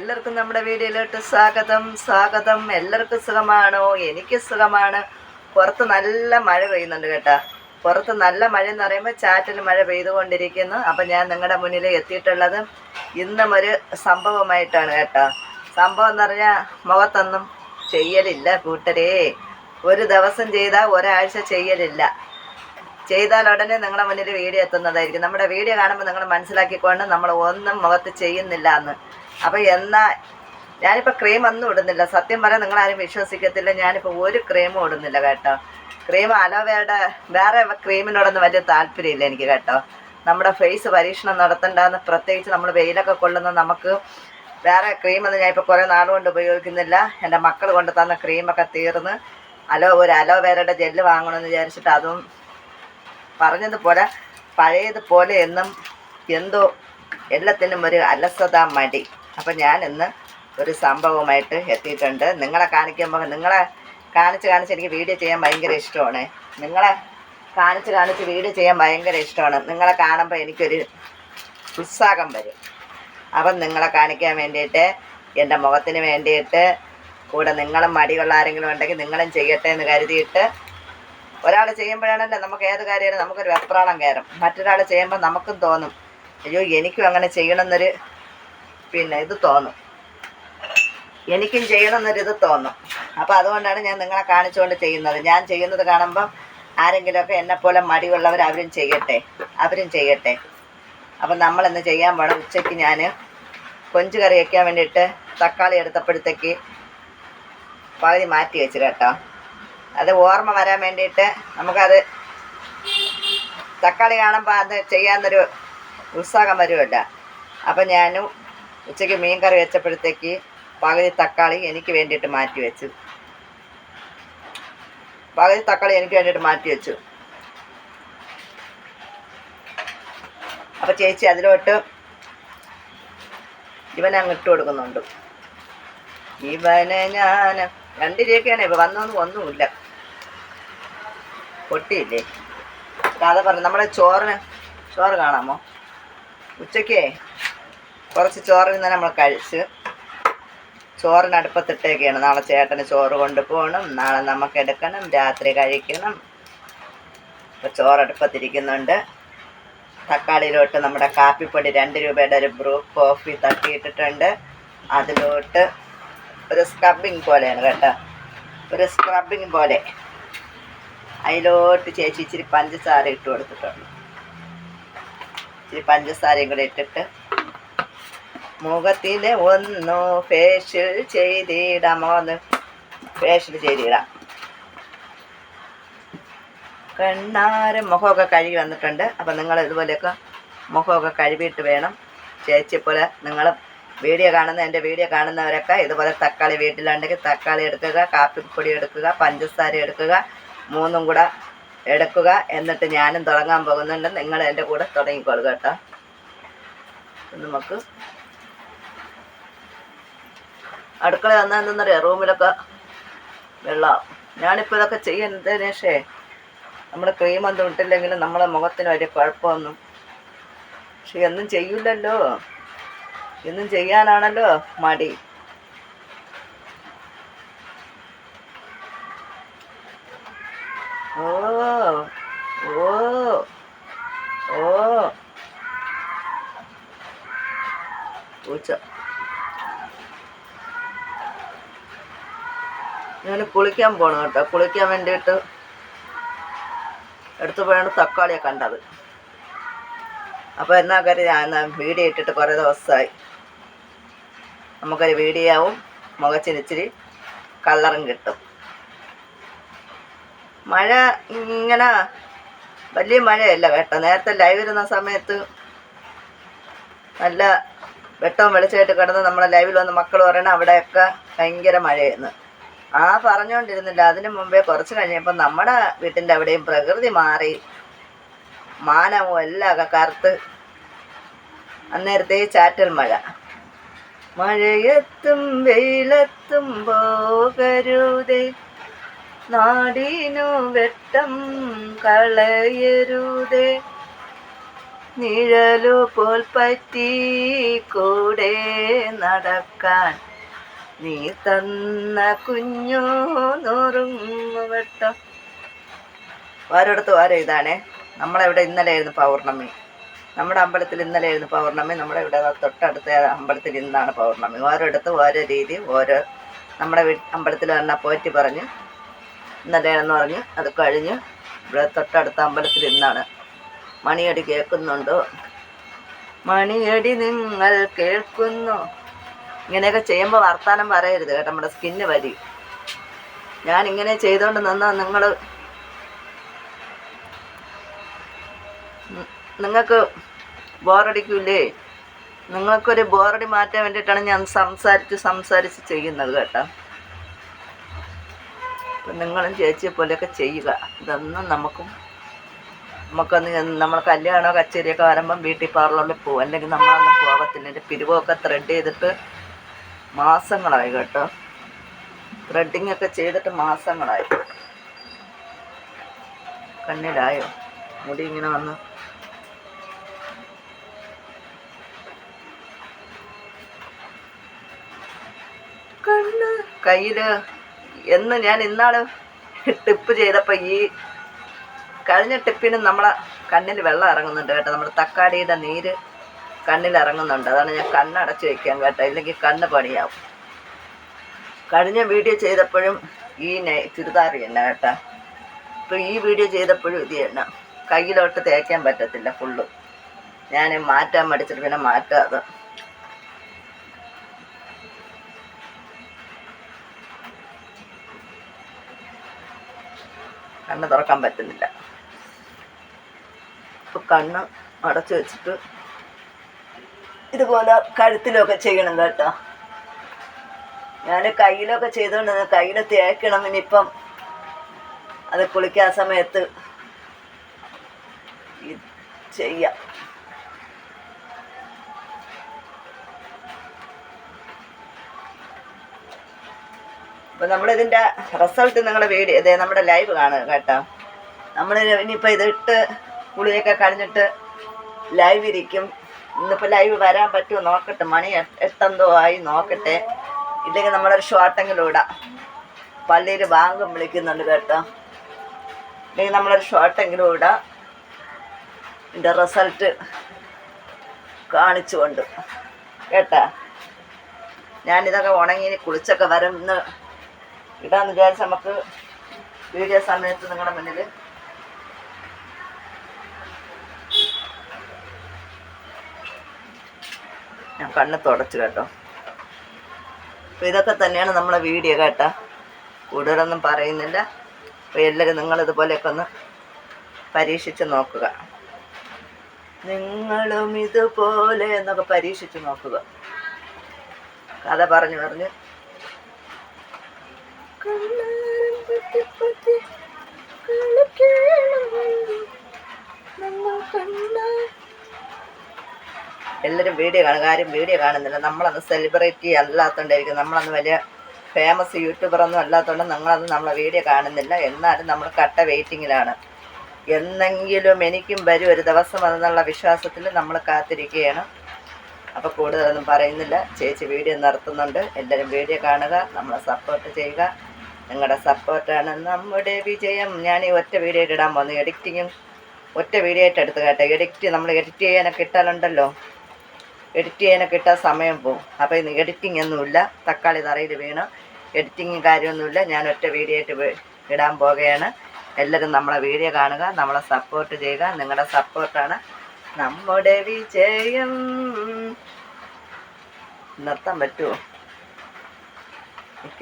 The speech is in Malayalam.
എല്ലാവർക്കും നമ്മുടെ വീഡിയോയിലോട്ട് സ്വാഗതം. സ്വാഗതം. എല്ലാവർക്കും സുഖമാണോ? എനിക്ക് സുഖമാണ്. പുറത്ത് നല്ല മഴ പെയ്യുന്നുണ്ട് കേട്ടോ. പുറത്ത് നല്ല മഴ എന്ന് പറയുമ്പോൾ ചാറ്റിൽ മഴ പെയ്തുകൊണ്ടിരിക്കുന്നു. അപ്പം ഞാൻ നിങ്ങളുടെ മുന്നിൽ എത്തിയിട്ടുള്ളത് ഇന്നും ഒരു സംഭവമായിട്ടാണ് കേട്ടോ. സംഭവം എന്ന് പറഞ്ഞാൽ മുഖത്തൊന്നും ചെയ്യലില്ല കൂട്ടരേ. ഒരു ദിവസം ചെയ്താൽ ഒരാഴ്ച ചെയ്യലില്ല. ചെയ്താൽ ഉടനെ നിങ്ങളുടെ മുന്നിൽ വീഡിയോ എത്തുന്നതായിരിക്കും. നമ്മുടെ വീഡിയോ കാണുമ്പോൾ നിങ്ങൾ മനസ്സിലാക്കിക്കൊണ്ട് നമ്മൾ ഒന്നും മുഖത്ത് ചെയ്യുന്നില്ല എന്ന് അപ്പോൾ എന്നാ ഞാനിപ്പോൾ ക്രീം ഒന്നും ഇടുന്നില്ല. സത്യം പറയാൻ നിങ്ങളാരും വിശ്വസിക്കത്തില്ല. ഞാനിപ്പോൾ ഒരു ക്രീമും ഇടുന്നില്ല കേട്ടോ. ക്രീം അലോവേയുടെ വേറെ ക്രീമിനോടൊന്നും വലിയ താല്പര്യമില്ല എനിക്ക് കേട്ടോ. നമ്മുടെ ഫേസ് പരീക്ഷണം നടത്തണ്ടെന്ന് പ്രത്യേകിച്ച് നമ്മൾ വെയിലൊക്കെ കൊള്ളുന്ന നമുക്ക് വേറെ ക്രീമൊന്നും ഞാൻ ഇപ്പോൾ കുറേ നാളുകൊണ്ട് ഉപയോഗിക്കുന്നില്ല. എന്റെ മക്കൾ കൊണ്ട് തന്ന ക്രീമൊക്കെ തീർന്ന് അലോ ഒരു അലോവേരയുടെ ജെല്ല് വാങ്ങണമെന്ന് വിചാരിച്ചിട്ട് അതും പറഞ്ഞതുപോലെ പഴയതുപോലെ എന്നും എന്തോ എല്ലാത്തിനും ഒരു അലസത മടി. അപ്പം ഞാൻ ഇന്ന് ഒരു സംഭവമായിട്ട് എത്തിയിട്ടുണ്ട്. നിങ്ങളെ കാണിക്കുമ്പോൾ നിങ്ങളെ കാണിച്ച് കാണിച്ച് എനിക്ക് വീഡിയോ ചെയ്യാൻ ഭയങ്കര ഇഷ്ടമാണ്. നിങ്ങളെ കാണിച്ച് കാണിച്ച് വീഡിയോ ചെയ്യാൻ ഭയങ്കര ഇഷ്ടമാണ്. നിങ്ങളെ കാണുമ്പോൾ എനിക്കൊരു ഉത്സാഹം വരും. അപ്പം നിങ്ങളെ കാണിക്കാൻ വേണ്ടിയിട്ട് എന്റെ മുഖത്തിന് വേണ്ടിയിട്ട് കൂടെ നിങ്ങളും മടിയുള്ള ആരെങ്കിലും ഉണ്ടെങ്കിൽ നിങ്ങളും ചെയ്യട്ടെ എന്ന് കരുതിയിട്ട് ഒരാൾ ചെയ്യുമ്പോഴാണല്ലോ നമുക്ക് ഏത് കാര്യമായാലും നമുക്കൊരു വെപ്രാളം കയറും. മറ്റൊരാൾ ചെയ്യുമ്പോൾ നമുക്കും തോന്നും അയ്യോ എനിക്കും അങ്ങനെ ചെയ്യണമെന്നൊരു പിന്നെ ഇത് തോന്നും. എനിക്കും ചെയ്യണമെന്നൊരിത് തോന്നും. അപ്പോൾ അതുകൊണ്ടാണ് ഞാൻ നിങ്ങളെ കാണിച്ചുകൊണ്ട് ചെയ്യുന്നത്. ഞാൻ ചെയ്യുന്നത് കാണുമ്പം ആരെങ്കിലുമൊക്കെ എന്നെപ്പോലെ മടിയുള്ളവർ അവരും ചെയ്യട്ടെ അവരും ചെയ്യട്ടെ. അപ്പം നമ്മളെന്ന് ചെയ്യാൻ പോണം ഉച്ചയ്ക്ക് ഞാൻ കൊഞ്ച് കറി വയ്ക്കാൻ വേണ്ടിയിട്ട് തക്കാളി എടുത്തപ്പോഴത്തേക്ക് പകുതി മാറ്റി വെച്ച് കേട്ടോ അത് ഓർമ്മ വരാൻ വേണ്ടിയിട്ട് നമുക്കത് തക്കാളി കാണുമ്പോൾ അത് ചെയ്യാമെന്നൊരു ഉത്സാഹം വരുമല്ല. അപ്പം ഞാനും ഉച്ചയ്ക്ക് മീൻ കറി വെച്ചപ്പോഴത്തേക്ക് പകുതി തക്കാളി എനിക്ക് വേണ്ടിയിട്ട് മാറ്റി വെച്ചു. പകുതി തക്കാളി എനിക്ക് വേണ്ടിയിട്ട് മാറ്റി വെച്ചു. അപ്പോൾ ചേച്ചി അതിലോട്ട് ഇവനെ അങ്ങ് ഇട്ട് കൊടുക്കുന്നുണ്ട്. ഇവനെ ഞാൻ രണ്ട് രൂപയ്ക്കാണ് ഇപ്പം വന്നൊന്നും ഒന്നുമില്ല. പൊട്ടിയില്ലേ? കഥ പറഞ്ഞു നമ്മുടെ ചോറിന് ചോറ് കാണാമോ? ഉച്ചയ്ക്കേ? കുറച്ച് ചോറിൽ നിന്ന് നമ്മൾ കഴിച്ച് ചോറിന് അടുപ്പത്തിട്ടേക്കാണ്. നാളെ ചേട്ടന് ചോറ് കൊണ്ടുപോകണം. നാളെ നമുക്ക് എടുക്കണം. രാത്രി കഴിക്കണം. ഇപ്പം ചോറ് അടുപ്പത്തിരിക്കുന്നുണ്ട്. തക്കാളിയിലോട്ട് നമ്മുടെ കാപ്പിപ്പൊടി രണ്ട് രൂപയുടെ ഒരു ബ്രൂ കോഫി തട്ടിയിട്ടിട്ടുണ്ട്. അതിലോട്ട് ഒരു സ്ക്രബിങ് പോലെയാണ് കേട്ടോ. ഒരു സ്ക്രബിങ് പോലെ. അതിലോട്ട് ചേച്ചി ഇച്ചിരി പഞ്ചസാര ഇട്ട് കൊടുത്തിട്ടുണ്ട്. ഇച്ചിരി പഞ്ചസാരയും കൂടെ ഇട്ടിട്ട് മുഖത്തിൽ ഒന്നു ഫേഷ്യൽ ചെയ്തിടാം. ഒന്ന് ഫേഷ്യൽ ചെയ്തിടാം. കണ്ണാരം മുഖമൊക്കെ കഴുകി വന്നിട്ടുണ്ട്. അപ്പം നിങ്ങൾ ഇതുപോലെയൊക്കെ മുഖമൊക്കെ കഴുകിയിട്ട് വേണം. ചേച്ചി പോലെ നിങ്ങൾ വീഡിയോ കാണുന്ന എന്റെ വീഡിയോ കാണുന്നവരൊക്കെ ഇതുപോലെ തക്കാളി വീട്ടിലുണ്ടെങ്കിൽ തക്കാളി എടുക്കുക കാപ്പിപ്പൊടി എടുക്കുക പഞ്ചസാര എടുക്കുക മൂന്നും കൂടെ എടുക്കുക. എന്നിട്ട് ഞാനും തുടങ്ങാൻ പോകുന്നുണ്ട്. നിങ്ങൾ എന്റെ കൂടെ തുടങ്ങിക്കൊള്ളുക കേട്ടോ. നമുക്ക് അടുക്കള വന്നാൽ എന്തെന്നറിയാം? റൂമിലൊക്കെ വെള്ളം. ഞാനിപ്പോൾ ഇതൊക്കെ ചെയ്യുന്നതിന് ശേഷേ നമ്മൾ ക്രീം ഒന്നും ഇട്ടില്ലെങ്കിലും നമ്മളെ മുഖത്തിന് വലിയ കുഴപ്പമൊന്നും. പക്ഷെ എന്നും ചെയ്യില്ലല്ലോ. എന്നും ചെയ്യാനാണല്ലോ മടി. ഞാൻ കുളിക്കാൻ പോകണം കേട്ടോ. കുളിക്കാൻ വേണ്ടിയിട്ട് എടുത്തു പോയാണ് തക്കാളിയെ കണ്ടത്. അപ്പോൾ എന്നാ കാര്യം? ഞാൻ വീഡിയോ ഇട്ടിട്ട് കുറേ ദിവസമായി. നമുക്കൊരു വീഡിയോ ആവും മുഖച്ചിന് ഇച്ചിരി കളറും കിട്ടും. മഴ ഇങ്ങനെ വലിയ മഴയല്ല കേട്ടോ. നേരത്തെ ലൈവ് ഇരുന്ന സമയത്ത് നല്ല വെട്ടവും വെളിച്ചമായിട്ട് കിടന്ന് നമ്മളെ ലൈവിൽ വന്ന് മക്കൾ പറയണ അവിടെയൊക്കെ ഭയങ്കര മഴയെന്ന് ആ പറഞ്ഞുകൊണ്ടിരുന്നില്ല അതിനു മുമ്പേ കുറച്ച് കഴിഞ്ഞപ്പോൾ നമ്മുടെ വീട്ടിന്റെ അവിടെയും പ്രകൃതി മാറി. മാനവും എല്ലാം കറുത്ത്. അന്നേരത്തെ ചാറ്റൽ മഴ. മഴയത്തും വെയിലത്തും പോകരുതേ. നാടിനു വെട്ടം കളയരുതേ. നിഴലു പോൽ പറ്റി കൂടെ നടക്കാൻ നീ തന്ന കുഞ്ഞു നുറുങ്ങുവട്ടം. ഓരോടത്ത് ഓരോ ഇതാണേ. നമ്മളെവിടെ ഇന്നലെ ആയിരുന്നു പൗർണമി. നമ്മുടെ അമ്പലത്തിൽ ഇന്നലെ ആയിരുന്നു പൗർണമി. നമ്മുടെ ഇവിടെ തൊട്ടടുത്ത അമ്പലത്തിൽ ഇന്നാണ് പൗർണമി. ഓരോടത്ത് ഓരോ രീതി ഓരോ നമ്മുടെ അമ്പലത്തിൽ വന്ന പോറ്റി പറഞ്ഞ്. ഇന്നലെയാണെന്ന് പറഞ്ഞ്. അത് കഴിഞ്ഞ് ഇവിടെ തൊട്ടടുത്ത അമ്പലത്തിൽ ഇന്നാണ്. മണിയടി കേൾക്കുന്നുണ്ടോ? മണിയടി നിങ്ങൾ കേൾക്കുന്നു. ഇങ്ങനെയൊക്കെ ചെയ്യുമ്പോൾ വർത്താനം പറയരുത് കേട്ടോ നമ്മുടെ സ്കിന്ന് വരി. ഇങ്ങനെ ചെയ്തുകൊണ്ട് നിന്നാൽ നിങ്ങൾ നിങ്ങൾക്ക് ബോറടിക്കൂലേ നിങ്ങൾക്കൊരു ബോറടി മാറ്റാൻ വേണ്ടിയിട്ടാണ് ഞാൻ സംസാരിച്ച് സംസാരിച്ച് ചെയ്യുന്നത് കേട്ടോ. അപ്പം നിങ്ങളും ചേച്ചിയെ പോലെയൊക്കെ ചെയ്യുക. ഇതൊന്നും നമുക്കും നമുക്കൊന്ന് നമ്മൾ കല്യാണമോ കച്ചേരിയൊക്കെ വരുമ്പം ബ്യൂട്ടി പാർലറിൽ പോകും അല്ലെങ്കിൽ നമ്മളൊന്നും പോകത്തില്ല. എന്റെ പിരിവൊക്കെ ത്രെഡ് ചെയ്തിട്ട് മാസങ്ങളായി കേട്ടോ. ത്രെഡിങ് ഒക്കെ ചെയ്തിട്ട് മാസങ്ങളായി. കണ്ണിലായോ? മുടി ഇങ്ങനെ വന്ന്. കണ്ണ് കയ്യിൽ. എന്ന് ഞാൻ ഇന്നാൾ ടിപ്പ് ചെയ്തപ്പോൾ ഈ കഴിഞ്ഞ ടിപ്പിന് നമ്മളെ കണ്ണിൽ വെള്ളം ഇറങ്ങുന്നുണ്ട് കേട്ടോ. നമ്മുടെ തക്കാളിയുടെ നീര് കണ്ണിൽ ഇറങ്ങുന്നുണ്ട് അതാണ് ഞാൻ കണ്ണടച്ച് വെക്കാൻ കേട്ടോ. ഇല്ലെങ്കിൽ കണ്ണ് പണിയാവും. കഴിഞ്ഞ വീഡിയോ ചെയ്തപ്പോഴും ഈ നെ ചുരിദാർ തന്നെ കേട്ടോ. ഈ വീഡിയോ ചെയ്തപ്പോഴും ഇത് തന്നെ കയ്യിലോട്ട് തേക്കാൻ പറ്റത്തില്ല ഫുള്ള്. ഞാൻ മാറ്റാൻ മടിച്ചിട്ട് പിന്നെ മാറ്റാതെ. കണ്ണ് തുറക്കാൻ പറ്റുന്നില്ല. അപ്പോൾ കണ്ണ് അടച്ചു വെച്ചിട്ട് ഇതുപോലെ കഴുത്തിലൊക്കെ ചെയ്യണം കേട്ടോ. ഞാൻ കയ്യിലൊക്കെ ചെയ്തുകൊണ്ട് കയ്യിൽ തേക്കണം ഇനിയിപ്പം. അത് കുളിക്കാൻ സമയത്ത് ചെയ്യാം. അപ്പം നമ്മളിതിന്റെ റിസൾട്ട് നിങ്ങളുടെ വീഡിയോ ഇതേ നമ്മുടെ ലൈവ് കാണുക കേട്ടോ. നമ്മൾ ഇനിയിപ്പോൾ ഇതിട്ട് കുളിയൊക്കെ കഴിഞ്ഞിട്ട് ലൈവ് ഇരിക്കും. ഇന്നിപ്പോൾ ലൈവ് വരാൻ പറ്റുമോ നോക്കട്ടെ. മണി എട്ട് എട്ടെന്തോ ആയി നോക്കട്ടെ. ഇല്ലെങ്കിൽ നമ്മളൊരു ഷോട്ടെങ്കിലും ഇടാം പള്ളിയിൽ ബാങ്കും വിളിക്കുന്നുണ്ട് കേട്ടോ. ഇല്ലെങ്കിൽ നമ്മളൊരു ഷോട്ടെങ്കിലും ഇടാം ഇതിന്റെ റിസൾട്ട് കാണിച്ചുകൊണ്ട്. കേട്ടാ? ഞാനിതൊക്കെ ഉണങ്ങി കുളിച്ചൊക്കെ വരുന്ന ഇടാന്ന് വിചാരിച്ച നമുക്ക് വീഡിയോ സമയത്ത് നിങ്ങളുടെ മുന്നിൽ ഞാൻ കണ്ണ് തുടച്ചു കേട്ടോ. അപ്പോൾ ഇതൊക്കെ തന്നെയാണ് നമ്മളെ വീഡിയോ കേട്ടോ. കൂടുതലൊന്നും പറയുന്നില്ല. അപ്പോൾ എല്ലാവരും നിങ്ങളിതുപോലെയൊക്കെ ഒന്ന് പരീക്ഷിച്ച് നോക്കുക. നിങ്ങളും ഇതുപോലെ എന്നൊക്കെ പരീക്ഷിച്ച് നോക്കുക. കഥ പറഞ്ഞു പറഞ്ഞു. നമ്മൾ കണ്ണാ എല്ലാവരും വീഡിയോ കാണുക ആരും വീഡിയോ കാണുന്നില്ല. നമ്മളന്ന് സെലിബ്രിറ്റി അല്ലാത്തതുകൊണ്ടായിരിക്കും നമ്മളന്ന് വലിയ ഫേമസ് യൂട്യൂബറൊന്നും അല്ലാത്തതുകൊണ്ട് നിങ്ങളത് നമ്മളെ വീഡിയോ കാണുന്നില്ല. എന്നാലും നമ്മൾ കട്ട വെയിറ്റിങ്ങിലാണ് എന്നെങ്കിലും എനിക്കും വരും ഒരു ദിവസം എന്നുള്ള വിശ്വാസത്തിൽ നമ്മൾ കാത്തിരിക്കുകയാണ്. അപ്പോൾ കൂടുതലൊന്നും പറയുന്നില്ല. ചേച്ചി വീഡിയോ നടത്തുന്നുണ്ട് എല്ലാവരും വീഡിയോ കാണുക നമ്മളെ സപ്പോർട്ട് ചെയ്യുക. നിങ്ങളുടെ സപ്പോർട്ടാണ് നമ്മുടെ വിജയം. ഞാൻ ഈ ഒറ്റ വീഡിയോ ഇടാൻ പോകുന്നു എഡിറ്റിങ്ങും ഒറ്റ വീഡിയോ ആയിട്ട് എടുത്ത് കേട്ടോ. എഡിറ്റ് നമ്മൾ എഡിറ്റ് ചെയ്യാനൊക്കെ ഇട്ടാലുണ്ടല്ലോ. എഡിറ്റ് ചെയ്യാനൊക്കെ ഇട്ടാൽ സമയം പോകും അപ്പോൾ ഇന്ന് എഡിറ്റിംഗ് ഒന്നുമില്ല തക്കാളി തറയിൽ വീണ്. എഡിറ്റിംഗ് കാര്യമൊന്നുമില്ല ഞാൻ ഒറ്റ വീഡിയോ ആയിട്ട് ഇടാൻ പോകുകയാണ് എല്ലാവരും നമ്മളെ വീഡിയോ കാണുക നമ്മളെ സപ്പോർട്ട് ചെയ്യുക. നിങ്ങളുടെ സപ്പോർട്ടാണ് നമ്മുടെ വിജയം. നിർത്താൻ പറ്റുമോ